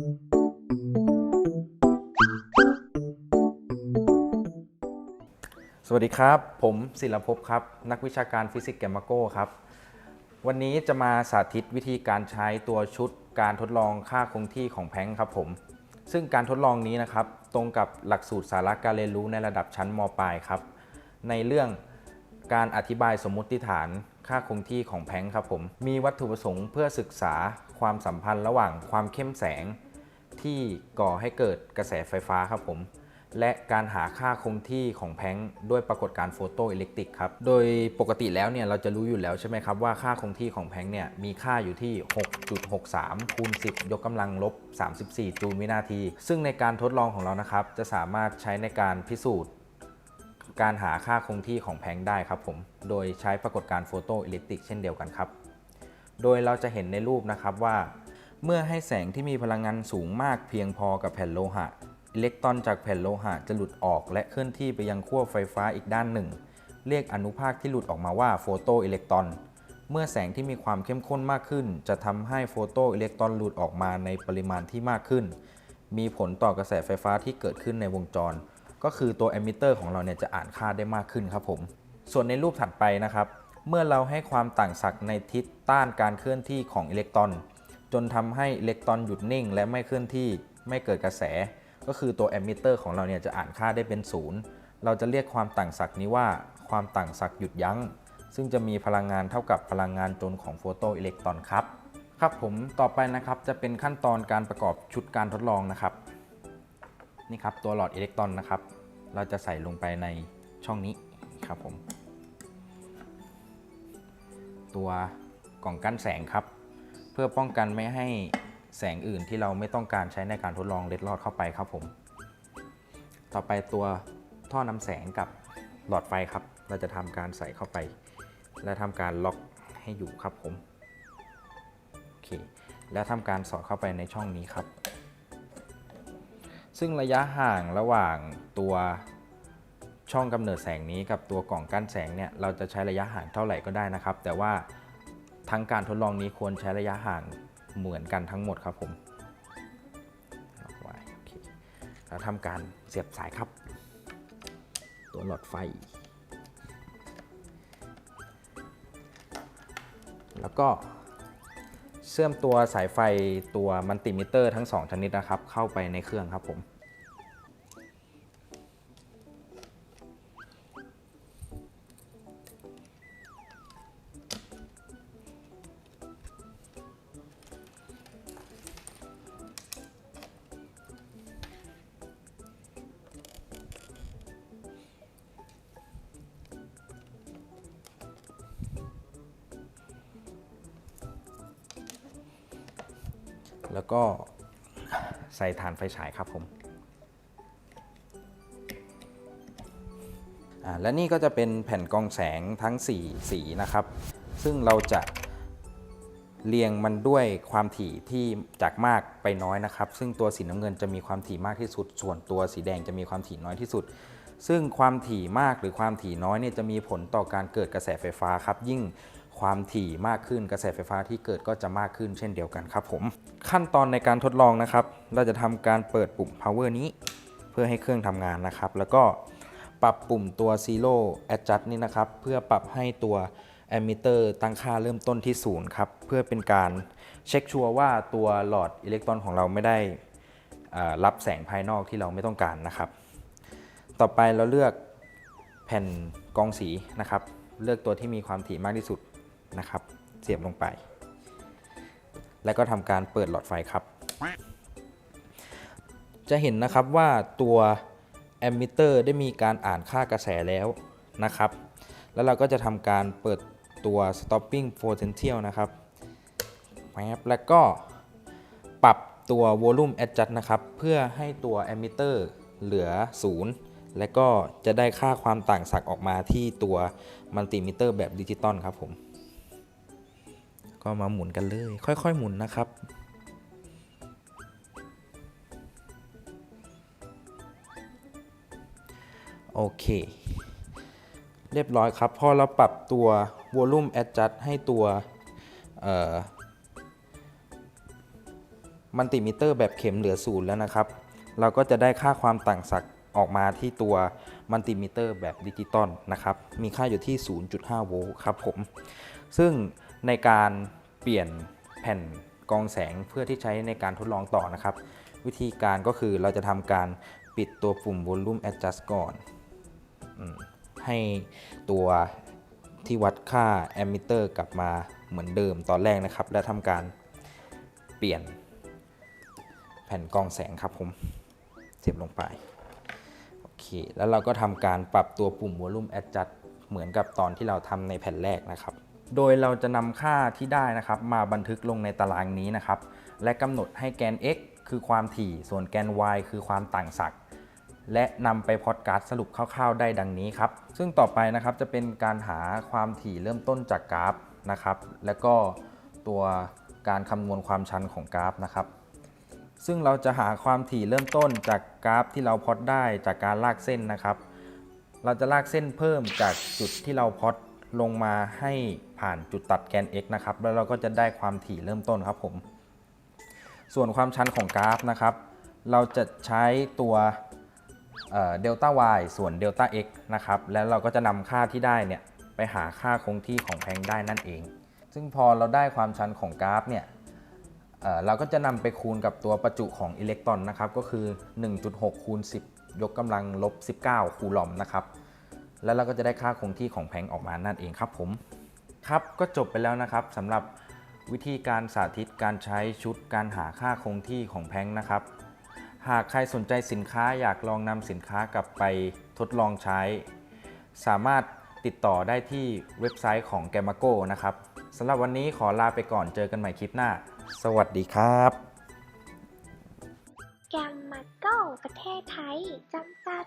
สวัสดีครับ ผมศิลภพครับ นักวิชาการฟิสิกส์แกมมาโก้ครับ วันนี้จะมาสาธิตวิธีการใช้ตัวชุดการทดลองค่าคงที่ของแพงครับผม ซึ่งการทดลองนี้นะครับ ตรงกับหลักสูตรสาระการเรียนรู้ในระดับชั้นมปลายครับ ในเรื่องการอธิบายสมมติฐานค่าคงที่ของแพงครับผม มีวัตถุประสงค์เพื่อศึกษาความสัมพันธ์ระหว่างความเข้มแสง ที่ก่อให้เกิดกระแสไฟฟ้าครับผม และการหาค่าคงที่ของแพงด้วยปรากฏการณ์โฟโตอิเล็กตริกครับ โดยปกติแล้วเนี่ยเราจะรู้อยู่แล้วใช่ไหมครับว่าค่าคงที่ของแพงเนี่ยมีค่าอยู่ที่ 6.63 คูณ 10 ยกกำลังลบ 34 จูลวินาที ซึ่งในการทดลองของเรานะครับ จะสามารถใช้ในการพิสูจน์การหาค่าคงที่ของแพงได้ครับผม โดยใช้ปรากฏการณ์โฟโตอิเล็กตริกเช่นเดียวกันครับ โดยเราจะเห็นในรูปนะครับว่า เมื่อให้แสงที่มีพลังงานสูงมากเพียงพอกับแผ่นโลหะ อิเล็กตรอนจากแผ่นโลหะจะหลุดออกและเคลื่อนที่ไปยังขั้วไฟฟ้าอีกด้านหนึ่ง เรียกอนุภาคที่หลุดออกมาว่าโฟโตอิเล็กตรอน เมื่อแสงที่มีความเข้มข้นมากขึ้น จะทำให้โฟโตอิเล็กตรอนหลุดออกมาในปริมาณที่มากขึ้น มีผลต่อกระแสไฟฟ้าที่เกิดขึ้นในวงจร ก็คือตัวแอมมิเตอร์ของเราเนี่ยจะอ่านค่าได้มากขึ้นครับผม ส่วนในรูปถัดไปนะครับ เมื่อเราให้ความต่างศักย์ในทิศต้านการเคลื่อนที่ของอิเล็กตรอน จนทำให้อิเล็กตรอนหยุดนิ่ง และไม่เคลื่อนที่ไม่เกิดกระแส ก็คือตัวแอมมิเตอร์ของเราเนี่ยจะอ่านค่าได้เป็นศูนย์เราจะเรียกความต่างศักย์นี้ว่าความต่างศักย์หยุดยั้ง ซึ่งจะมีพลังงานเท่ากับพลังงานจนของโฟโตอิเล็กตรอนครับ ครับผมต่อไปนะครับจะเป็นขั้นตอนการประกอบชุดการทดลองนะครับนี่ครับตัวหลอดอิเล็กตรอนนะครับ เราจะใส่ลงไปในช่องนี้ครับผม ตัวกล่องกั้นแสงครับ พื่อป้องกันไม่ให้แสงอื่นที่เราไม่ต้องการใช้ในการทดลองเล็ดลอดเข้าไปครับผม ต่อไปตัวท่อนำแสงกับหลอดไฟครับ เราจะทำการใส่เข้าไป และทำการล็อกให้อยู่ครับผมโอเคแล้วทำการสอดเข้าไปในช่องนี้ครับ ซึ่งระยะห่างระหว่างตัวช่องกำเนิดแสงนี้กับตัวกล่องกั้นแสงเนี่ยเราจะใช้ระยะห่างเท่าไหร่ก็ได้นะครับ แต่ว่า ทั้งการทดลองนี้ควรใช้ระยะห่างเหมือนกันทั้งหมดครับผมแล้วทำการเสียบสายครับ ตัวหลอดไฟ แล้วก็เชื่อมตัวสายไฟตัวมัลติมิเตอร์ทั้ง 2 ชนิดนะครับ เข้าไปในเครื่องครับผม แล้วก็ใส่ฐานไฟฉายครับผมและนี่ก็จะเป็นแผ่นกองแสงทั้ง 4 สีนะครับ ซึ่งเราจะเรียงมันด้วยความถี่ที่จากมากไปน้อยนะครับ ซึ่งตัวสีน้ำเงินจะมีความถี่มากที่สุด ส่วนตัวสีแดงจะมีความถี่น้อยที่สุด ซึ่งความถี่มากหรือความถี่น้อยเนี่ยจะมีผลต่อการเกิดกระแสไฟฟ้าครับ ยิ่ง ความถี่มากขึ้นกระแสไฟฟ้าที่เกิดก็จะมากขึ้นเช่นเดียวกันครับผมขั้นตอนในการทดลองนะครับ เราจะทำการเปิดปุ่ม power นี้ เพื่อให้เครื่องทำงานนะครับ แล้วก็ปรับปุ่มตัว zero adjust นี่นะครับ เพื่อปรับให้ตัว ammeter ตั้งค่าเริ่มต้นที่ศูนย์ครับ เพื่อเป็นการเช็คชัวร์ว่าตัวหลอดอิเล็กตรอนของเราไม่ได้รับแสงภายนอกที่เราไม่ต้องการนะครับ ต่อไปเราเลือกแผ่นกองสีนะครับ เลือกตัวที่มีความถี่มากที่สุด นะครับ เสียบลงไป แล้วก็ทำการเปิดหลอดไฟครับ จะเห็นนะครับว่าตัวแอมมิเตอร์ได้มีการอ่านค่ากระแสแล้วนะครับ แล้วเราก็จะทำการเปิดตัว stopping potential นะครับแป๊บแล้วก็ปรับตัว volume adjust นะครับ เพื่อให้ตัวแอมมิเตอร์เหลือ 0 และก็จะได้ค่าความต่างศักย์ออกมาที่ตัวมัลติมิเตอร์แบบดิจิตอลครับผม ก็มาหมุนกันเลย ค่อย ๆ หมุนนะครับ โอเค เรียบร้อยครับ พอเราปรับตัว volume adjust ให้ตัวมัลติมิเตอร์แบบเข็มเหลือศูนย์แล้วนะครับ เราก็จะได้ค่าความต่างศักย์ออกมาที่ตัวมัลติมิเตอร์แบบดิจิตอลนะครับ มีค่าอยู่ที่ 0.5 โวลต์ครับผม ซึ่งในการ เปลี่ยนแผ่นกองแสงเพื่อที่ใช้ในการทดลองต่อนะครับ วิธีการก็คือเราจะทำการปิดตัวปุ่ม Volume Adjust ก่อนอให้ตัวที่วัดค่า Ammeter กลับมาเหมือนเดิมตอนแรกนะครับ และทำการเปลี่ยนแผ่นกองแสงครับผมเสียบลงไปโอเคแล้วเราก็ทำการปรับตัวปุ่ม Volume Adjust เหมือนกับตอนที่เราทำในแผ่นแรกนะครับ โดยเราจะนำค่าที่ได้นะครับมาบันทึกลงในตารางนี้นะครับ และกำหนดให้แกน x คือความถี่ ส่วนแกน y คือความต่างศักย์และนำไปพอดการ์ดสรุปคร่าวๆ ได้ดังนี้ครับ ซึ่งต่อไปนะครับจะเป็นการหาความถี่เริ่มต้นจากกราฟนะครับ แล้วก็ตัวการคำนวณความชันของกราฟนะครับ ซึ่งเราจะหาความถี่เริ่มต้นจากกราฟที่เราพอดได้จากการลากเส้นนะครับ เราจะลากเส้นเพิ่มจากจุดที่เราพอดลงมาให้ ผ่านจุดตัดแกน x นะครับ แล้วเราก็จะได้ความถี่เริ่มต้นครับผม ส่วนความชันของกราฟนะครับ เราจะใช้ตัวเดลต้า y ส่วนเดลต้า x นะครับ แล้วเราก็จะนำค่าที่ได้เนี่ยไปหาค่าคงที่ของแพงได้นั่นเอง ซึ่งพอเราได้ความชันของกราฟเนี่ยเเราก็จะนำไปคูณกับตัวประจุของอิเล็กตรอนนะครับ ก็คือ 1.6 คูณ 10 ยกกำลังลบ 19 คูลอมนะครับ แล้วเราก็จะได้ค่าคงที่ของแพงออกมานั่นเองครับผม ครับก็จบไปแล้วนะครับสำหรับวิธีการสาธิตการใช้ชุดการหาค่าคงที่ของแพงนะครับ หากใครสนใจสินค้าอยากลองนำสินค้ากลับไปทดลองใช้ สามารถติดต่อได้ที่เว็บไซต์ของ g a m a g o นะครับสำหรับวันนี้ขอลาไปก่อนเจอกันใหม่คลิปหน้า สวัสดีครับแกมมาโก้ประเทศไทยจำกัด